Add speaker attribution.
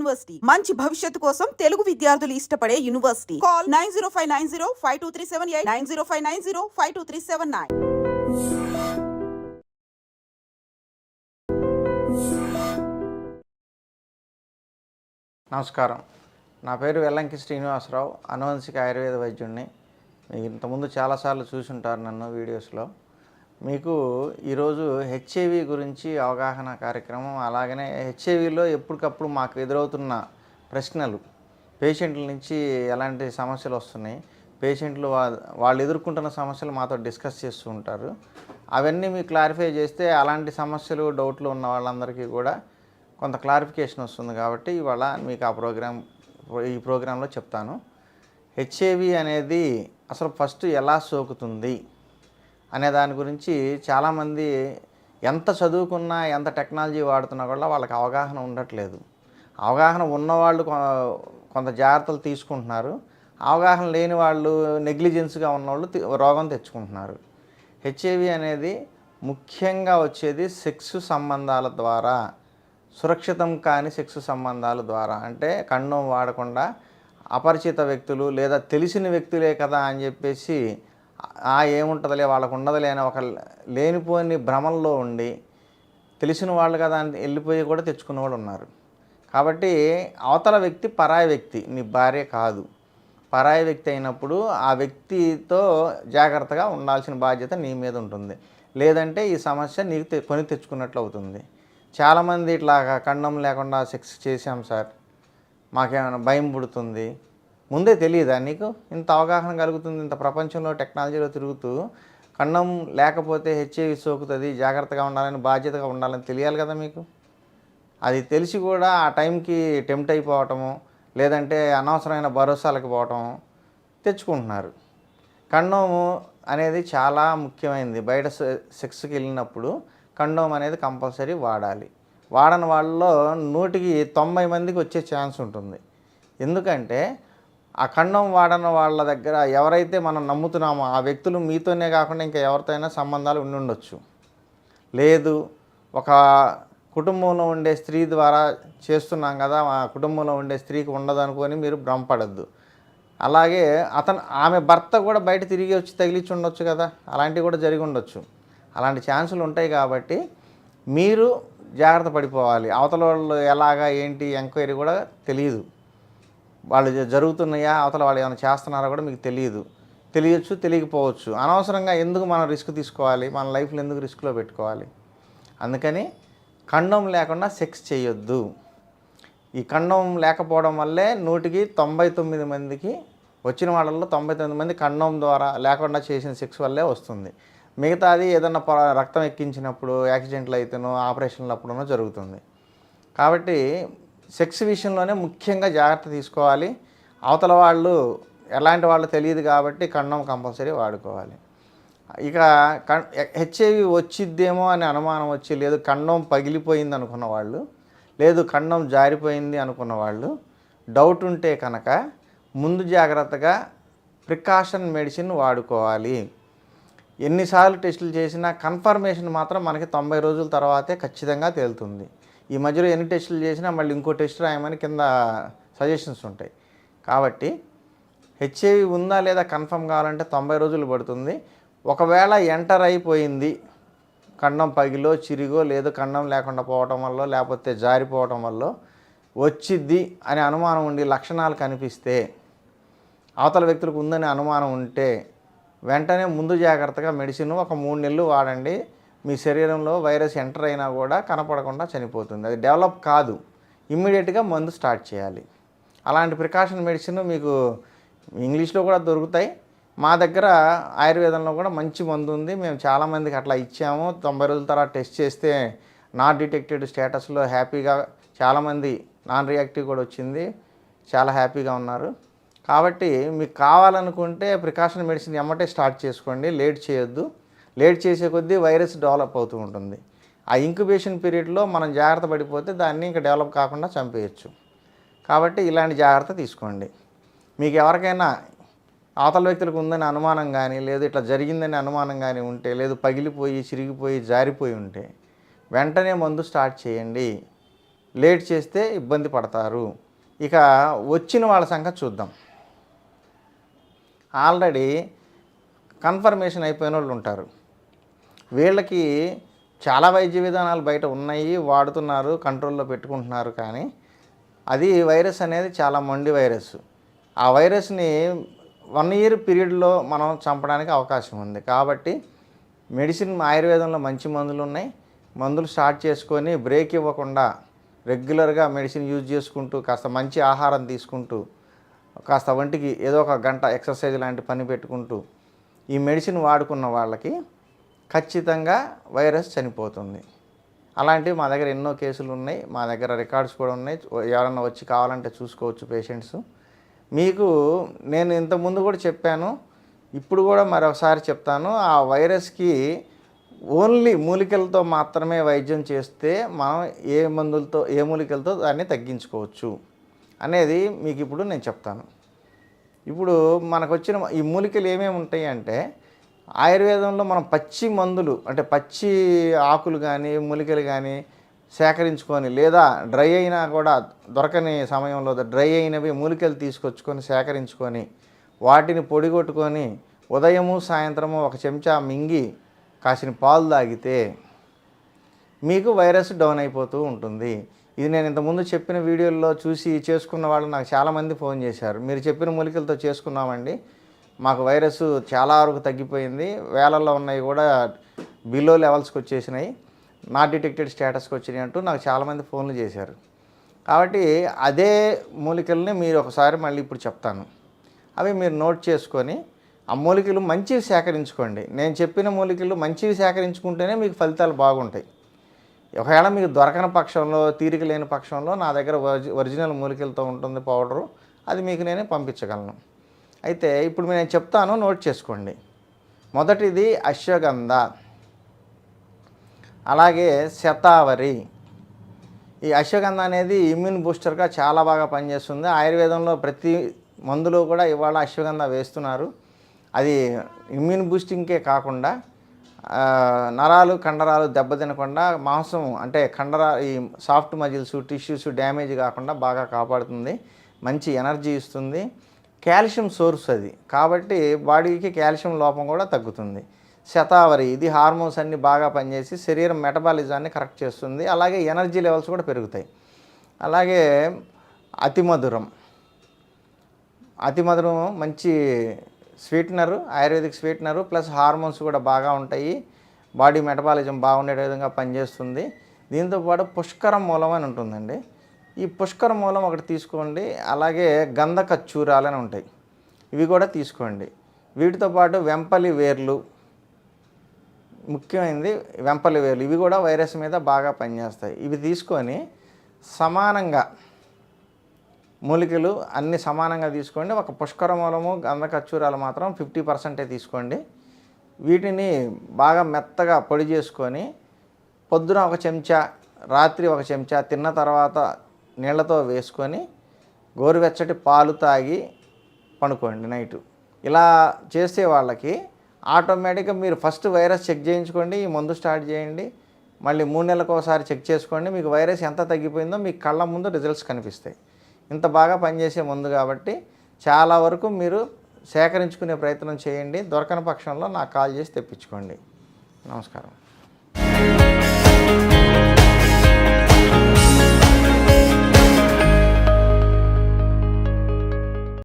Speaker 1: University. మంచి భవిష్యత్తు కోసం తెలుగు విద్యార్థులు ఇష్టపడే university. Call nine zero five nine zero five two three seven eight nine zero five nine zero five two three seven nine.
Speaker 2: నమస్కారం. నా పేరు వెల్లంకి శ్రీనివాసరావు అనువంశిక ఆయుర్వేద వైద్యుడిని మీకు ఇంతకుముందు చాలాసార్లు చూసుంటారు నన్ను వీడియోస్లో. మీకు ఈరోజు హెచ్ఐవి గురించి అవగాహన కార్యక్రమం అలాగనే హెచ్ఐవిలో ఎప్పటికప్పుడు మాకు ఎదురవుతున్న ప్రశ్నలు పేషెంట్ల నుంచి ఎలాంటి సమస్యలు వస్తున్నాయి పేషెంట్లు వాళ్ళు ఎదుర్కొంటున్న సమస్యలు మాతో డిస్కస్ చేస్తూ ఉంటారు. అవన్నీ మీకు క్లారిఫై చేస్తే అలాంటి సమస్యలు డౌట్లు ఉన్న వాళ్ళందరికీ కూడా కొంత క్లారిఫికేషన్ వస్తుంది కాబట్టి ఇవాళ మీకు ఆ ప్రోగ్రామ్ ఈ ప్రోగ్రాంలో చెప్తాను. హెచ్ఐవి అనేది అసలు ఫస్ట్ ఎలా సోకుతుంది? అనే దాని గురించి చాలామంది ఎంత చదువుకున్నా ఎంత టెక్నాలజీ వాడుతున్నా కూడా వాళ్ళకి అవగాహన ఉండట్లేదు. అవగాహన ఉన్నవాళ్ళు కొ- కొంత జాగ్రత్తలు తీసుకుంటున్నారు. అవగాహన లేని వాళ్ళు నెగ్లిజెన్స్గా ఉన్నవాళ్ళు రోగం తెచ్చుకుంటున్నారు. హెచ్ఐవి అనేది ముఖ్యంగా వచ్చేది సెక్స్ సంబంధాల ద్వారా సురక్షితం కాని సెక్స్ సంబంధాల ద్వారా. అంటే కండం వాడకుండా అపరిచిత వ్యక్తులు లేదా తెలిసిన వ్యక్తులే కదా అని చెప్పేసి ఆ ఏముంటుందిలే వాళ్ళకు ఉండదులే అని ఒక లేనిపోని భ్రమంలో ఉండి తెలిసిన వాళ్ళు కదా అని వెళ్ళిపోయి కూడా తెచ్చుకున్న వాళ్ళు ఉన్నారు. కాబట్టి అవతల వ్యక్తి పరాయి వ్యక్తి నీ భార్య కాదు. పరాయి వ్యక్తి అయినప్పుడు ఆ వ్యక్తితో జాగ్రత్తగా ఉండాల్సిన బాధ్యత నీ మీద ఉంటుంది. లేదంటే ఈ సమస్య నీకు తె- కొని తెచ్చుకున్నట్లు అవుతుంది. చాలామంది ఇట్లా కండం లేకుండా సెక్స్ చేశాం సార్. మాకేమైనా భయం పుడుతుంది. ముందే తెలియదా నీకు? ఇంత అవగాహన కలుగుతుంది ఇంత ప్రపంచంలో టెక్నాలజీలో తిరుగుతూ కన్నం లేకపోతే హెచ్ఐవి సోకుతుంది జాగ్రత్తగా ఉండాలని బాధ్యతగా ఉండాలని తెలియాలి కదా మీకు? అది తెలిసి కూడా ఆ టైంకి టెంప్ట్ అయిపోవటము లేదంటే అనవసరమైన భరోసాలకు పోవటం తెచ్చుకుంటున్నారు. కండోము అనేది చాలా ముఖ్యమైనది బయట సెక్స్కి వెళ్ళినప్పుడు కండోమ్ అనేది కంపల్సరీ వాడాలి. వాడని వాళ్ళలో నూటికి తొంభై మందికి వచ్చే ఛాన్స్ ఉంటుంది. ఎందుకంటే ఆ ఖండం వాడని వాళ్ళ దగ్గర ఎవరైతే మనం నమ్ముతున్నామో ఆ వ్యక్తులు మీతోనే కాకుండా ఇంకా ఎవరితోనైనా సంబంధాలు ఉండి ఉండొచ్చు. లేదు ఒక కుటుంబంలో ఉండే స్త్రీ ద్వారా చేస్తున్నాం కదా ఆ కుటుంబంలో ఉండే స్త్రీకి ఉండదు అనుకొని మీరు భ్రమపడద్దు. అలాగే అతను ఆమె భర్త కూడా బయట తిరిగి వచ్చి తగిలించి ఉండొచ్చు కదా అలాంటివి కూడా జరిగి ఉండొచ్చు. అలాంటి ఛాన్సులు ఉంటాయి కాబట్టి మీరు జాగ్రత్త పడిపోవాలి. అవతల వాళ్ళు ఎలాగా ఏంటి ఎంక్వైరీ కూడా తెలియదు వాళ్ళు జరుగుతున్నాయా? అవతల వాళ్ళు ఏమైనా చేస్తున్నారో కూడా మీకు తెలియదు. తెలియచ్చు తెలియకపోవచ్చు. అనవసరంగా ఎందుకు మనం రిస్క్ తీసుకోవాలి? మన లైఫ్లో ఎందుకు రిస్క్లో పెట్టుకోవాలి? అందుకని ఖండం లేకుండా సెక్స్ చేయొద్దు. ఈ ఖండం లేకపోవడం వల్లే నూటికి తొంభై తొమ్మిది మందికి వచ్చిన వాళ్ళల్లో తొంభై తొమ్మిది మంది ఖండం ద్వారా లేకుండా చేసిన సెక్స్ వల్లే వస్తుంది. మిగతాది ఏదన్నా పొర- రక్తం ఎక్కించినప్పుడు యాక్సిడెంట్లు అయితేనో ఆపరేషన్లు అప్పుడునో జరుగుతుంది. కాబట్టి సెక్స్ విషయంలోనే ముఖ్యంగా జాగ్రత్త తీసుకోవాలి. అవతల వాళ్ళు ఎలాంటి వాళ్ళు తెలియదు కాబట్టి కండం కంపల్సరీ వాడుకోవాలి. ఇక హెచ్ఐవి వచ్చిద్దేమో అనే అనుమానం వచ్చి లేదు కండం పగిలిపోయింది అనుకున్న వాళ్ళు లేదు కండం జారిపోయింది అనుకున్న వాళ్ళు డౌట్ ఉంటే కనుక ముందు జాగ్రత్తగా ప్రికాషన్ మెడిసిన్ వాడుకోవాలి. ఎన్నిసార్లు టెస్టులు చేసినా కన్ఫర్మేషన్ మాత్రం మనకి తొంభై రోజుల తర్వాతే ఖచ్చితంగా తేలుతుంది. ఈ మధ్యలో ఎన్ని టెస్టులు చేసినా మళ్ళీ ఇంకో టెస్ట్ రాయమని కింద సజెషన్స్ ఉంటాయి. కాబట్టి హెచ్ఐవి ఉందా లేదా కన్ఫర్మ్ కావాలంటే తొంభై రోజులు పడుతుంది. ఒకవేళ ఎంటర్ అయిపోయింది కండం పగిలో చిరిగో లేదో కండం లేకుండా పోవటం వల్ల లేకపోతే జారిపోవటం వల్ల వచ్చిద్ది అనే అనుమానం ఉండి లక్షణాలు కనిపిస్తే అవతల వ్యక్తులకు ఉందని అనుమానం ఉంటే వెంటనే ముందు జాగ్రత్తగా మెడిసిన్ ఒక మూడు నెలలు వాడండి. మీ శరీరంలో వైరస్ ఎంటర్ అయినా కూడా కనపడకుండా చనిపోతుంది. అది డెవలప్ కాదు. ఇమ్మీడియట్గా మందు స్టార్ట్ చేయాలి. అలాంటి ప్రికాషన్ మెడిసిన్ మీకు ఇంగ్లీష్లో కూడా దొరుకుతాయి. మా దగ్గర ఆయుర్వేదంలో కూడా మంచి మందు ఉంది. మేము చాలామందికి అట్లా ఇచ్చాము. తొంభై రోజుల తర్వాత టెస్ట్ చేస్తే నాట్ డిటెక్టెడ్ స్టేటస్లో హ్యాపీగా చాలామంది నాన్ రియాక్టివ్ కూడా వచ్చింది. చాలా హ్యాపీగా ఉన్నారు. కాబట్టి మీకు కావాలనుకుంటే ప్రికాషన్ మెడిసిన్ ఎమ్మటే స్టార్ట్ చేసుకోండి. లేట్ చేయొద్దు. లేట్ చేసే కొద్దీ వైరస్ డెవలప్ అవుతూ ఉంటుంది. ఆ ఇంక్యుబేషన్ పీరియడ్లో మనం జాగ్రత్త పడిపోతే దాన్ని ఇంకా డెవలప్ కాకుండా చంపేయచ్చు. కాబట్టి ఇలాంటి జాగ్రత్త తీసుకోండి. మీకు ఎవరికైనా అవతల వ్యక్తులకు ఉందని అనుమానం కానీ లేదు ఇట్లా జరిగిందని అనుమానం కానీ ఉంటే లేదు పగిలిపోయి చిరిగిపోయి జారిపోయి ఉంటే వెంటనే మందు స్టార్ట్ చేయండి. లేట్ చేస్తే ఇబ్బంది పడతారు. ఇక వచ్చిన వాళ్ళ సంగతి చూద్దాం. ఆల్రెడీ కన్ఫర్మేషన్ అయిపోయిన వాళ్ళు ఉంటారు. వీళ్ళకి చాలా వైద్య విధానాలు బయట ఉన్నాయి వాడుతున్నారు కంట్రోల్లో పెట్టుకుంటున్నారు కానీ అది వైరస్ అనేది చాలా మొండి వైరస్. ఆ వైరస్ని వన్ ఇయర్ పీరియడ్లో మనం చంపడానికి అవకాశం ఉంది. కాబట్టి మెడిసిన్ ఆయుర్వేదంలో మంచి మందులు ఉన్నాయి. మందులు స్టార్ట్ చేసుకొని బ్రేక్ ఇవ్వకుండా రెగ్యులర్గా మెడిసిన్ యూజ్ చేసుకుంటూ కాస్త మంచి ఆహారం తీసుకుంటూ కాస్త వంటికి ఏదో ఒక గంట ఎక్సర్సైజ్ లాంటి పని పెట్టుకుంటూ ఈ మెడిసిన్ వాడుకున్న వాళ్ళకి ఖచ్చితంగా వైరస్ చనిపోతుంది. అలాంటివి మా దగ్గర ఎన్నో కేసులు ఉన్నాయి. మా దగ్గర రికార్డ్స్ కూడా ఉన్నాయి. ఎవరన్నా వచ్చి కావాలంటే చూసుకోవచ్చు పేషెంట్స్. మీకు నేను ఇంతకుముందు కూడా చెప్పాను. ఇప్పుడు కూడా మరొకసారి చెప్తాను. ఆ వైరస్కి ఓన్లీ మూలికలతో మాత్రమే వైద్యం చేస్తే మనం ఏ మందులతో ఏ మూలికలతో దాన్ని తగ్గించుకోవచ్చు అనేది మీకు ఇప్పుడు నేను చెప్తాను. ఇప్పుడు మనకు వచ్చిన ఈ మూలికలు ఏమేమి ఉంటాయి అంటే ఆయుర్వేదంలో మనం పచ్చి మందులు అంటే పచ్చి ఆకులు కానీ మూలికలు కానీ సేకరించుకొని లేదా డ్రై అయినా కూడా దొరకని సమయంలో డ్రై అయినవి మూలికలు తీసుకొచ్చుకొని సేకరించుకొని వాటిని పొడిగొట్టుకొని ఉదయము సాయంత్రము ఒక చెంచా మింగి కాసిన పాలు తాగితే మీకు వైరస్ డౌన్ అయిపోతూ ఉంటుంది. ఇది నేను ఇంతకుముందు చెప్పిన వీడియోల్లో చూసి చేసుకున్న వాళ్ళు నాకు చాలామంది ఫోన్ చేశారు. మీరు చెప్పిన మూలికలతో చేసుకున్నామండి. మాకు వైరస్ చాలా వరకు తగ్గిపోయింది. వేలల్లో ఉన్నాయి కూడా బిలో లెవెల్స్కి వచ్చేసినాయి. నాట్ డిటెక్టెడ్ స్టేటస్కి వచ్చినాయి అంటూ నాకు చాలామంది ఫోన్లు చేశారు. కాబట్టి అదే మూలికల్ని మీరు ఒకసారి మళ్ళీ ఇప్పుడు చెప్తాను. అవి మీరు నోట్ చేసుకొని ఆ మూలికలు మంచివి సేకరించుకోండి. నేను చెప్పిన మూలికలు మంచివి సేకరించుకుంటేనే మీకు ఫలితాలు బాగుంటాయి. ఒకవేళ మీకు దొరకని పక్షంలో తీరిక లేని పక్షంలో నా దగ్గర ఒరిజినల్ మూలికలతో ఉంటుంది పౌడరు అది మీకు నేనే పంపించగలను. అయితే ఇప్పుడు నేను చెప్తాను నోట్ చేసుకోండి. మొదటిది అశ్వగంధ అలాగే శతావరి. ఈ అశ్వగంధ అనేది ఇమ్యూన్ బూస్టర్గా చాలా బాగా పనిచేస్తుంది. ఆయుర్వేదంలో ప్రతి మందులో కూడా ఇవాళ అశ్వగంధ వేస్తున్నారు. అది ఇమ్యూన్ బూస్టింగ్కే కాకుండా నరాలు కండరాలు దెబ్బతినకుండా మాంసం అంటే కండరా ఈ సాఫ్ట్ మజిల్స్ టిష్యూస్ డ్యామేజ్ కాకుండా బాగా కాపాడుతుంది. మంచి ఎనర్జీ ఇస్తుంది. కాల్షియం సోర్స్ అది. కాబట్టి బాడీకి కాల్షియం లోపం కూడా తగ్గుతుంది. శతావరి ఇది హార్మోన్స్ అన్ని బాగా పనిచేసి శరీరం మెటబాలిజాన్ని కరెక్ట్ చేస్తుంది. అలాగే ఎనర్జీ లెవెల్స్ కూడా పెరుగుతాయి. అలాగే అతిమధురం. అతిమధురం మంచి sweetener ayurvedic sweetener plus hormones కూడా బాగా ఉంటాయి. బాడీ మెటబాలిజం బాగుండే విధంగా పనిచేస్తుంది. దీంతోపాటు పుష్కరం మూలం అని ఉంటుందండి. ఈ పుష్కర మూలం ఒకటి తీసుకోండి అలాగే గంధ కచ్చూరాలు అని ఉంటాయి. ఇవి కూడా తీసుకోండి. వీటితో పాటు వెంపలి వేర్లు ముఖ్యమైనది వెంపలి వేర్లు. ఇవి కూడా వైరస్ మీద బాగా పనిచేస్తాయి. ఇవి తీసుకొని సమానంగా మూలికలు అన్ని సమానంగా తీసుకోండి. ఒక పుష్కర మూలము గంధకచ్చూరాలు మాత్రం ఫిఫ్టీ పర్సెంటే తీసుకోండి. వీటిని బాగా మెత్తగా పొడి చేసుకొని పొద్దున ఒక చెంచా రాత్రి ఒక చెంచా తిన్న తర్వాత నీళ్ళతో వేసుకొని గోరువెచ్చటి పాలు తాగి పడుకోండి నైటు. ఇలా చేసే వాళ్ళకి ఆటోమేటిక్గా మీరు ఫస్ట్ వైరస్ చెక్ చేయించుకోండి ఈ మందు స్టార్ట్ చేయండి మళ్ళీ మూడు నెలలకు ఒకసారి చెక్ చేసుకోండి మీకు వైరస్ ఎంత తగ్గిపోయిందో మీకు కళ్ళ ముందు రిజల్ట్స్ కనిపిస్తాయి. ఇంత బాగా పనిచేసే మందు కాబట్టి చాలా వరకు మీరు సేకరించుకునే ప్రయత్నం చేయండి దొరకని పక్షంలో నాకు కాల్ చేసి తెప్పించుకోండి. నమస్కారం.